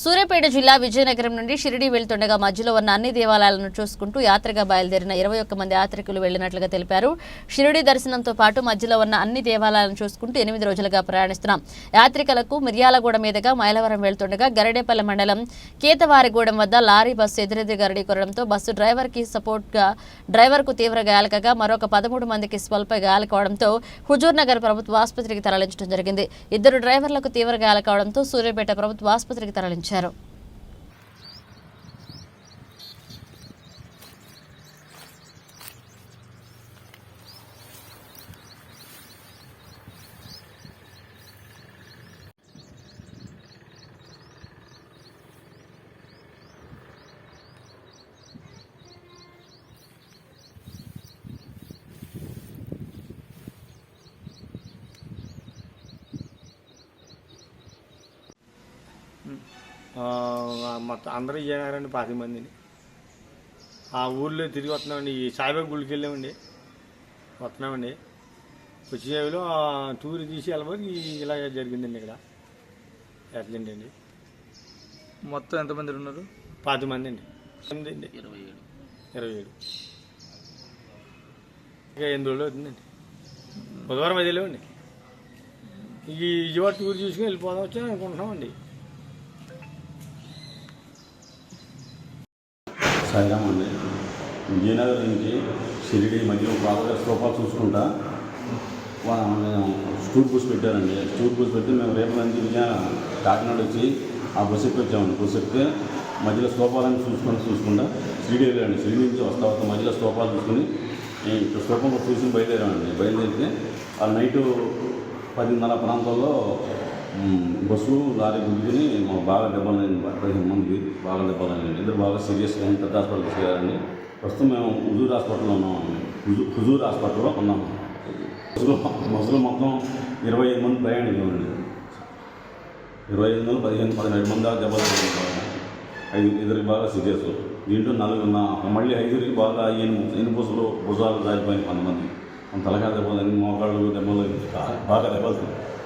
సూర్యాపేట జిల్లా విజయనగరం నుండి షిరిడి వెళ్తుండగా మధ్యలో ఉన్న అన్ని దేవాలయాలను చూసుకుంటూ యాత్రగా బయలుదేరిన ఇరవై ఒక్క మంది యాత్రికులు వెళ్ళినట్లుగా తెలిపారు. షిరిడి దర్శనంతో పాటు మధ్యలో ఉన్న అన్ని దేవాలయాలను చూసుకుంటూ ఎనిమిది రోజులుగా ప్రయాణిస్తున్నాం. యాత్రికులకు మిర్యాలగూడ మీదుగా మైలవరం వెళ్తుండగా గరడేపల్లి మండలం కేతవారిగూడెం వద్ద లారీ బస్సు ఎదురెదురు గరడీ కొరడంతో బస్సు డ్రైవర్కి సపోర్ట్గా డ్రైవర్కు తీవ్ర గాయాలకగా మరొక పదమూడు మందికి స్వల్ప గాయాలు కావడంతో హుజూర్ నగర్ ప్రభుత్వ ఆసుపత్రికి తరలించడం జరిగింది. ఇద్దరు డ్రైవర్లకు తీవ్ర గాయాలు కావడంతో సూర్యాపేట ప్రభుత్వ ఆసుపత్రికి తరలించారు. ఆ, మొత్తం అందరూ విజయనగరం పాతి మందిని. ఆ ఊర్లో తిరిగి వస్తున్నామండి. ఈ సాయిబాబా గుడికి వెళ్ళామండి. వస్తున్నామండి. వచ్చేలో టూర్ తీసి వెళ్ళబోయి ఇలా జరిగిందండి ఇక్కడ. యాక్సిడెంట్ అండి. మొత్తం ఎంతమంది ఉన్నారు? పాతి మంది అండి మంది అండి. ఇరవై ఏడు. ఇరవై ఏడు ఇక ఎనిమిది రోజులు అవుతుందండి. బుధవారం అది వెళ్ళామండి ఈ విజయవాడ టూర్ చూసుకుని వెళ్ళిపోదాం వచ్చి అనుకుంటున్నామండి. సాయిరామ్ అండి. విజయనగరం నుంచి షిరిడి మధ్య బాగా స్తూపాలు చూసుకుంటా స్టూట్ బస్ పెట్టారండి. స్టూట్ బస్ పెట్టి మేము రేపు నుంచి కాకినాడ వచ్చి ఆ బస్సు ఎక్కి వచ్చామండి. బస్సు ఎక్కితే మధ్యలో స్తూపాలను చూసుకొని చూసుకుంటా షిరిడి వెళ్ళారండి. షిరిడి నుంచి వస్తా వస్తా మధ్యలో స్తూపాలు చూసుకుని స్తూపం చూసి బయలుదేరామండి. బయలుదేరితే ఆ నైటు పదిన్నర ప్రాంతాల్లో బస్సు లారీ గుద్దుకుని మాకు బాగా దెబ్బలు పదిహేను బాగా దెబ్బలు ఇద్దరు బాగా సీరియస్గా పెద్ద హాస్పిటల్ తీసుకెళ్ళారండి ప్రస్తుతం మేము హుజూర్ హాస్పిటల్లో ఉన్నామండి. హుజూ- హుజూర్ హాస్పిటల్లో ఉన్నాము. బస్సులో మొత్తం ఇరవై ఐదు మంది ప్రయాణికులండి ఇరవై ఐదు మంది పదిహేను పదిహేడు మంది దాకా దెబ్బలు ఐదు ఇద్దరికి బాగా సీరియస్ దీంట్లో నలుగురు మళ్ళీ ఐదుగురికి బాగా ఎనుము ఎనుపూసలు భుజాలు జారిపోయినాయి కొంతమంది. తలకాయ దెబ్బలు మోకాళ్ళు దెబ్బలు బాగా దెబ్బలు